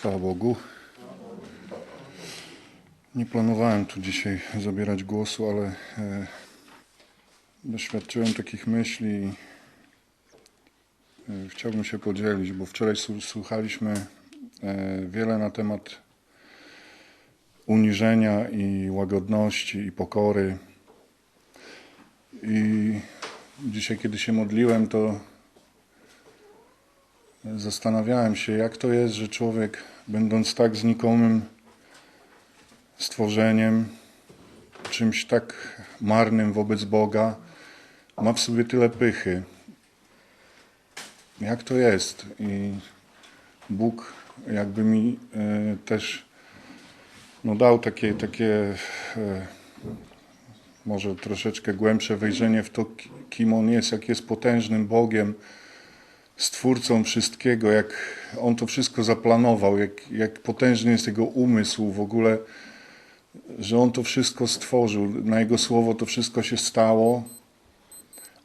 Chwała Bogu. Nie planowałem tu dzisiaj zabierać głosu, ale e, doświadczyłem takich myśli i e, chciałbym się podzielić, bo wczoraj słuchaliśmy e, wiele na temat uniżenia i łagodności i pokory. I dzisiaj, kiedy się modliłem, to Zastanawiałem się, jak to jest, że człowiek, będąc tak znikomym stworzeniem, czymś tak marnym wobec Boga, ma w sobie tyle pychy. Jak to jest? I Bóg jakby mi e, też no, dał takie, takie e, może troszeczkę głębsze wejrzenie w to, ki- kim On jest, jak jest potężnym Bogiem, stwórcą wszystkiego, jak on to wszystko zaplanował, jak, jak potężny jest jego umysł w ogóle, że on to wszystko stworzył, na jego słowo to wszystko się stało,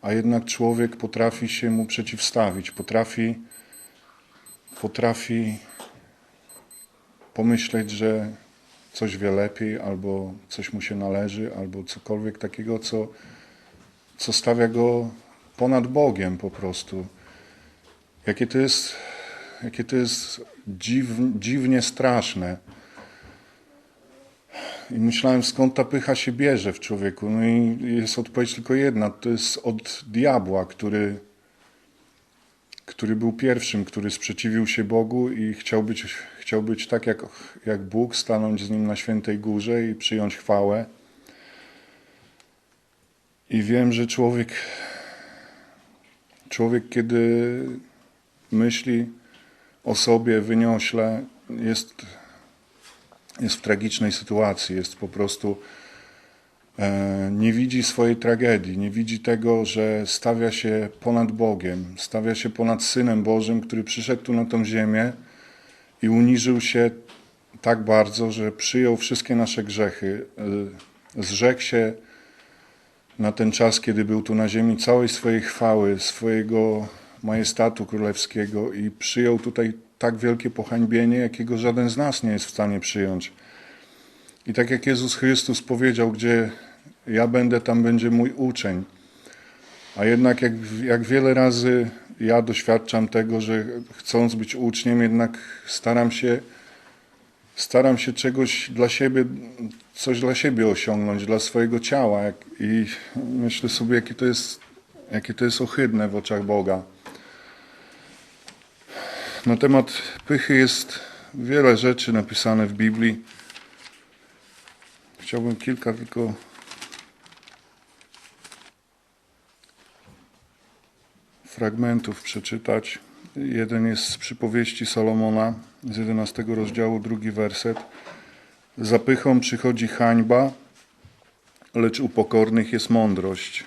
a jednak człowiek potrafi się mu przeciwstawić, potrafi, potrafi pomyśleć, że coś wie lepiej, albo coś mu się należy, albo cokolwiek takiego, co, co stawia go ponad Bogiem po prostu. Jakie to jest, jakie to jest dziw, dziwnie straszne. I myślałem, skąd ta pycha się bierze w człowieku. No i jest odpowiedź tylko jedna. To jest od diabła, który, który był pierwszym, który sprzeciwił się Bogu i chciał być, chciał być tak jak, jak Bóg, stanąć z Nim na świętej górze i przyjąć chwałę. I wiem, że człowiek, człowiek kiedy myśli o sobie wyniośle, jest, jest w tragicznej sytuacji, jest po prostu e, nie widzi swojej tragedii, nie widzi tego, że stawia się ponad Bogiem, stawia się ponad Synem Bożym, który przyszedł tu na tą ziemię i uniżył się tak bardzo, że przyjął wszystkie nasze grzechy, e, zrzekł się na ten czas, kiedy był tu na ziemi, całej swojej chwały, swojego majestatu królewskiego i przyjął tutaj tak wielkie pohańbienie, jakiego żaden z nas nie jest w stanie przyjąć. I tak jak Jezus Chrystus powiedział, gdzie ja będę, tam będzie mój uczeń. A jednak jak, jak wiele razy ja doświadczam tego, że chcąc być uczniem, jednak staram się staram się czegoś dla siebie, coś dla siebie osiągnąć, dla swojego ciała. I myślę sobie, jakie to jest, jakie to jest ohydne w oczach Boga. Na temat pychy jest wiele rzeczy napisane w Biblii. Chciałbym kilka tylko fragmentów przeczytać. Jeden jest z przypowieści Salomona z 11 rozdziału, drugi werset. Za pychą przychodzi hańba, lecz u pokornych jest mądrość.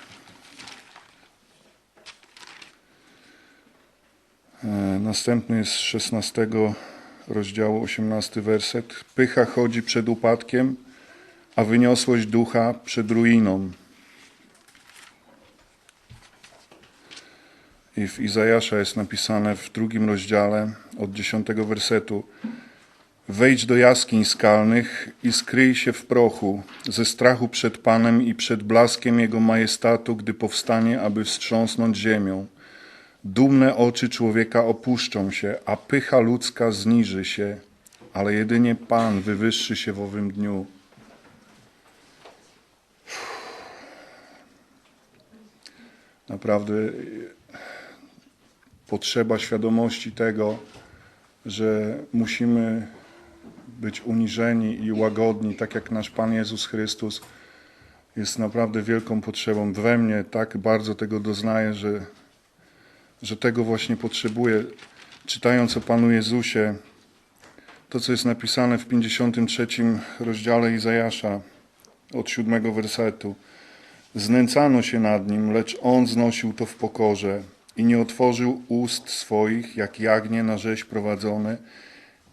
Następny jest z 16 rozdziału, 18 werset. Pycha chodzi przed upadkiem, a wyniosłość ducha przed ruiną. I w Izajasza jest napisane w drugim rozdziale od 10 wersetu. Wejdź do jaskiń skalnych i skryj się w prochu, ze strachu przed Panem i przed blaskiem Jego majestatu, gdy powstanie, aby wstrząsnąć ziemią. Dumne oczy człowieka opuszczą się, a pycha ludzka zniży się, ale jedynie Pan wywyższy się w owym dniu. Naprawdę potrzeba świadomości tego, że musimy być uniżeni i łagodni, tak jak nasz Pan Jezus Chrystus jest naprawdę wielką potrzebą. We mnie tak bardzo tego doznaję, że, że tego właśnie potrzebuję. Czytając o Panu Jezusie, to co jest napisane w 53 rozdziale Izajasza od 7 wersetu. Znęcano się nad nim, lecz on znosił to w pokorze i nie otworzył ust swoich, jak jagnię na rzeź prowadzone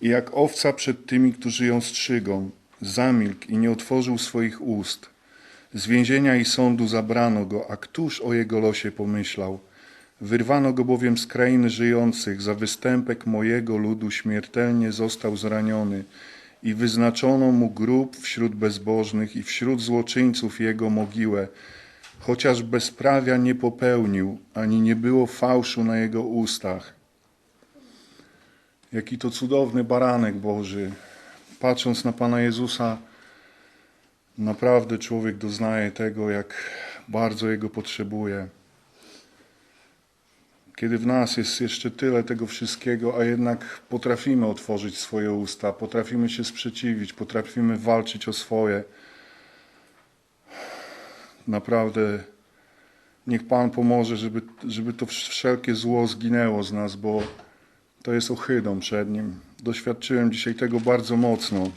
i jak owca przed tymi, którzy ją strzygą. Zamilkł i nie otworzył swoich ust. Z więzienia i sądu zabrano go, a któż o jego losie pomyślał? Wyrwano go bowiem z krainy żyjących, za występek mojego ludu śmiertelnie został zraniony i wyznaczono mu grób wśród bezbożnych i wśród złoczyńców jego mogiłę, chociaż bezprawia nie popełnił, ani nie było fałszu na jego ustach. Jaki to cudowny baranek Boży. Patrząc na Pana Jezusa, naprawdę człowiek doznaje tego, jak bardzo Jego potrzebuje. Kiedy w nas jest jeszcze tyle tego wszystkiego, a jednak potrafimy otworzyć swoje usta, potrafimy się sprzeciwić, potrafimy walczyć o swoje. Naprawdę niech Pan pomoże, żeby, żeby to wszelkie zło zginęło z nas, bo to jest ohydą przed Nim. Doświadczyłem dzisiaj tego bardzo mocno.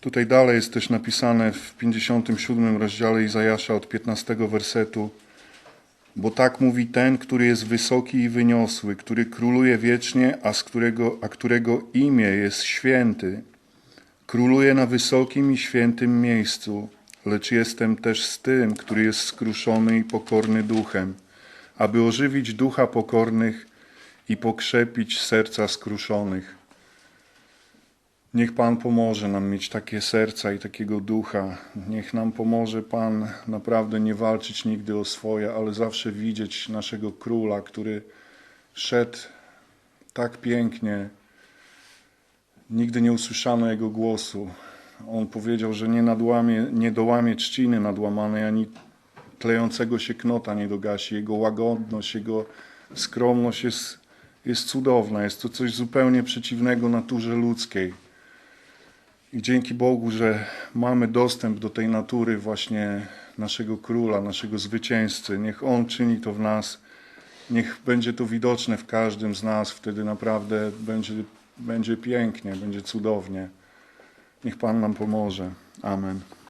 Tutaj dalej jest też napisane w 57 rozdziale Izajasza od 15 wersetu. Bo tak mówi ten, który jest wysoki i wyniosły, który króluje wiecznie, a, z którego, a którego imię jest święty. Króluje na wysokim i świętym miejscu, lecz jestem też z tym, który jest skruszony i pokorny duchem, aby ożywić ducha pokornych i pokrzepić serca skruszonych. Niech Pan pomoże nam mieć takie serca i takiego ducha. Niech nam pomoże Pan naprawdę nie walczyć nigdy o swoje, ale zawsze widzieć naszego króla, który szedł tak pięknie. Nigdy nie usłyszano jego głosu. On powiedział, że nie, nadłamie, nie dołamie trzciny nadłamanej, ani tlejącego się knota nie dogasi. Jego łagodność, jego skromność jest, jest cudowna. Jest to coś zupełnie przeciwnego naturze ludzkiej. I dzięki Bogu, że mamy dostęp do tej natury właśnie naszego króla, naszego zwycięzcy. Niech On czyni to w nas. Niech będzie to widoczne w każdym z nas. Wtedy naprawdę będzie, będzie pięknie, będzie cudownie. Niech Pan nam pomoże. Amen.